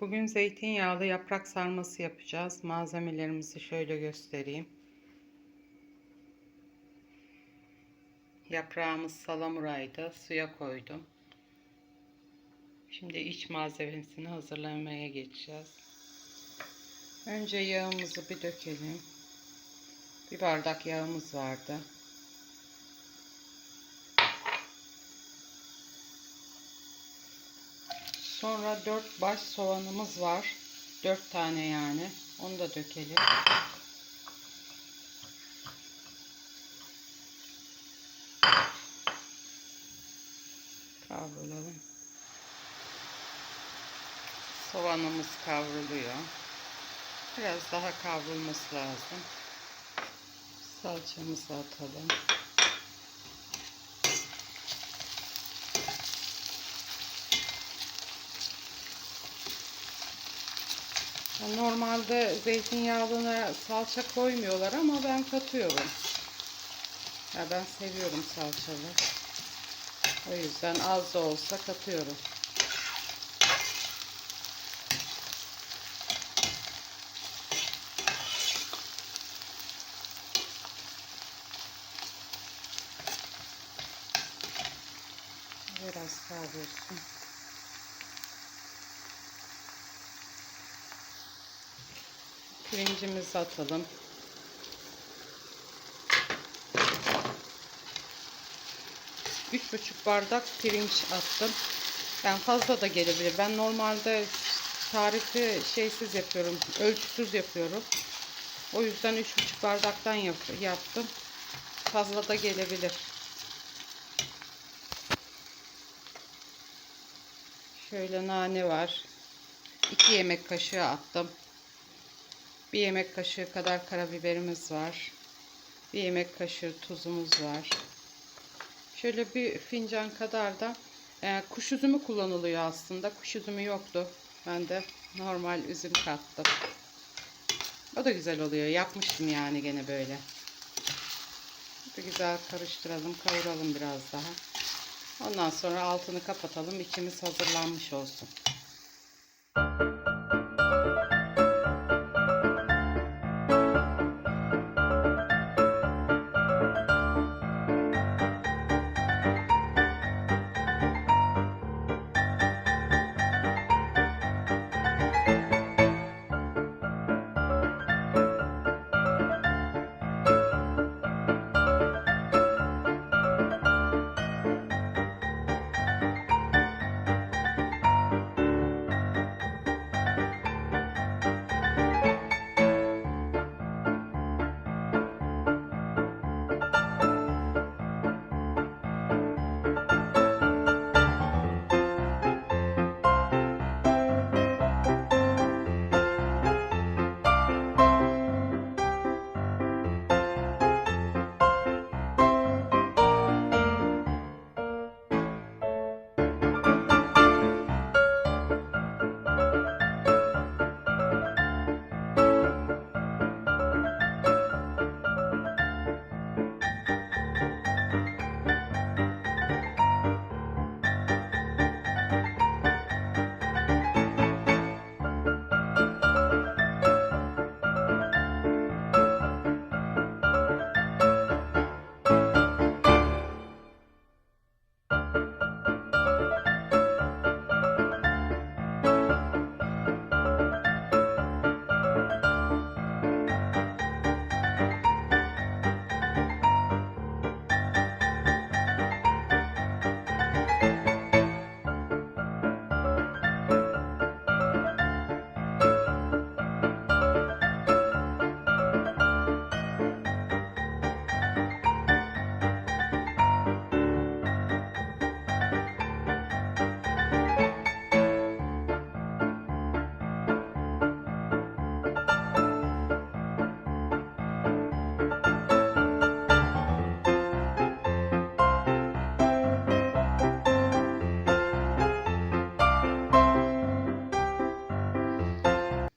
Bugün zeytinyağlı yaprak sarması yapacağız. Malzemelerimizi şöyle göstereyim. Yaprağımız salamuraydı. Suya koydum. Şimdi iç malzemesini hazırlamaya geçeceğiz. Önce yağımızı bir dökelim. Bir bardak yağımız vardı. Sonra 4 baş soğanımız var. 4 tane yani. Onu da dökelim. Kavrulalım. Soğanımız kavruluyor. Biraz daha kavrulması lazım. Salçamızı atalım. Normalde zeytinyağlına salça koymuyorlar ama ben katıyorum. Ya ben seviyorum salçalı. O yüzden az da olsa katıyorum. Biraz kavrulsun. Pirincimizi atalım. Üç buçuk bardak pirinç attım. Yani fazla da gelebilir. Ben normalde tarifi şeysiz yapıyorum. Ölçüsüz yapıyorum. O yüzden üç buçuk bardaktan yap yaptım. Fazla da gelebilir. Şöyle nane var. 2 yemek kaşığı attım. Bir yemek kaşığı kadar karabiberimiz var. Bir yemek kaşığı tuzumuz var. Şöyle bir fincan kadar da e, kuş üzümü kullanılıyor aslında. Kuş üzümü yoktu. Ben de normal üzüm kattım. O da güzel oluyor. Yapmıştım yani gene böyle. Bir güzel karıştıralım, kavuralım biraz daha. Ondan sonra altını kapatalım. İçimiz hazırlanmış olsun.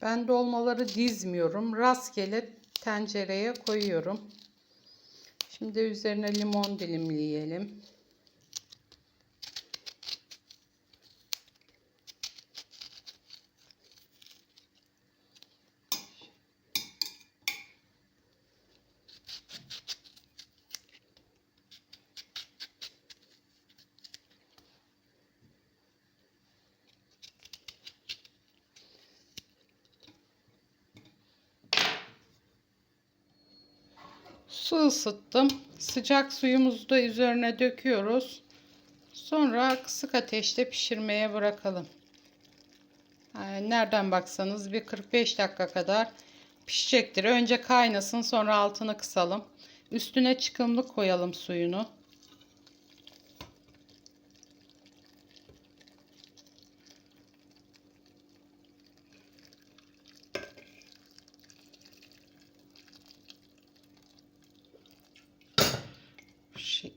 Ben dolmaları dizmiyorum. Rastgele tencereye koyuyorum. Şimdi üzerine limon dilimleyelim. Su ısıttım. Sıcak suyumuzu da üzerine döküyoruz. Sonra kısık ateşte pişirmeye bırakalım. Yani nereden baksanız bir 45 dakika kadar pişecektir. Önce kaynasın sonra altını kısalım. Üstüne çıkımlık koyalım suyunu.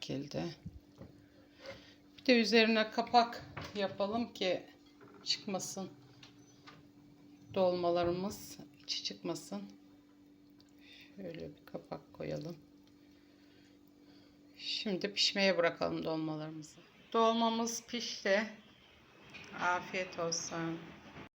Şekilde. Bir de üzerine kapak yapalım ki çıkmasın. Dolmalarımız içi çıkmasın. Şöyle bir kapak koyalım. Şimdi pişmeye bırakalım dolmalarımızı. Dolmamız pişti. Afiyet olsun.